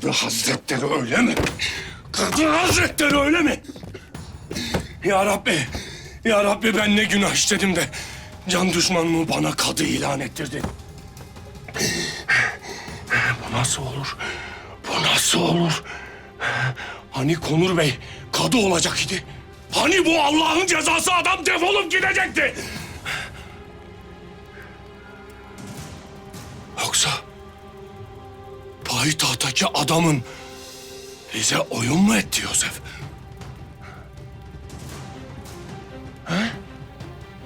Kadı Hazretleri öyle mi? Kadı Hazretleri öyle mi? Ya Rabbi, Ya Rabbi ben ne günah işledim de can düşmanımı bana kadı ilan ettirdin. Bu nasıl olur? Bu nasıl olur? Hani Konur Bey kadı olacak idi? Hani bu Allah'ın cezası adam defolup gidecekti? Yoksa payitahttaki adamın bize oyun mu etti Yosef? Ha?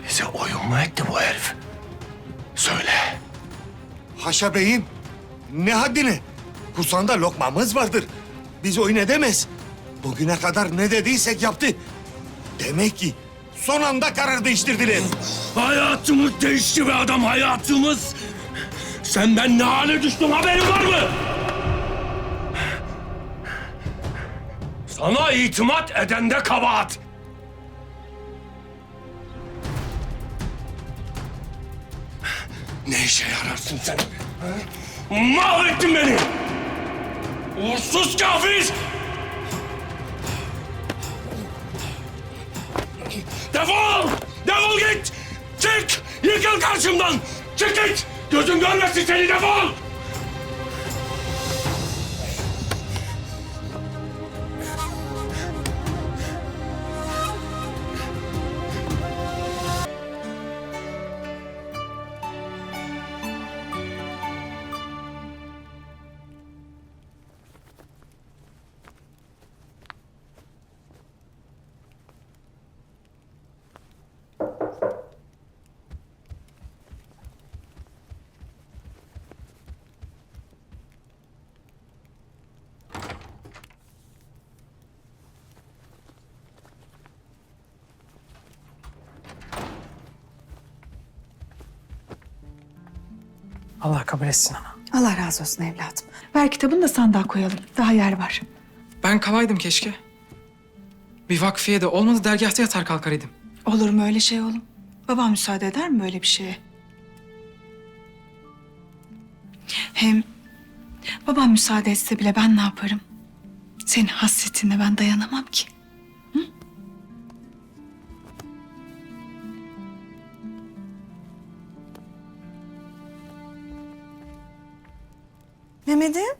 Bize oyun mu etti bu herif? Söyle. Haşa beyim, ne haddine? Kursanda lokmamız vardır. Biz oyun edemez. Bugüne kadar ne dediysek yaptı. Demek ki son anda karar değiştirdiler. Hayatımız değişti be adam hayatımız. Sen ben ne hale düştüm haberin var mı? Sana itimat edende kabahat. Ne işe yararsın sen? Mahvettin beni. Uğursuz kafir. Defol! Defol git! Çık! Yıkıl karşımdan! Çık git! Gözüm görmesin seni defol! Allah kabul etsin ana. Allah razı olsun evladım. Ver kitabını da sandığa koyalım. Daha yer var. Ben kavaydım keşke. Bir vakfiye de olmadı dergahta yatar kalkar idim. Olur mu öyle şey oğlum? Babam müsaade eder mi böyle bir şeye? Hem babam müsaade etse bile ben ne yaparım? Senin hasretine ben dayanamam ki. Mehmet'im.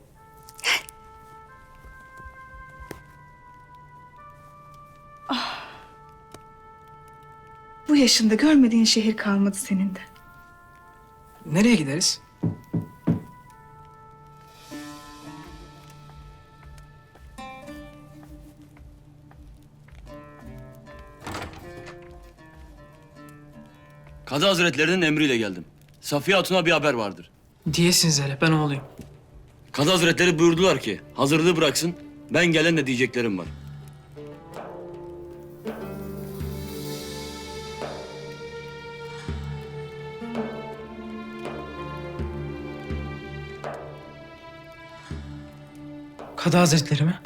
Bu yaşında görmediğin şehir kalmadı senin de. Nereye gideriz? Kadı Hazretlerinin emriyle geldim. Safiye Hatun'a bir haber vardır. Diyesiniz hele ben oğluyum. Kadı Hazretleri buyurdular ki hazırlığı bıraksın. Ben gelen de diyeceklerim var. Kadı Hazretleri mi?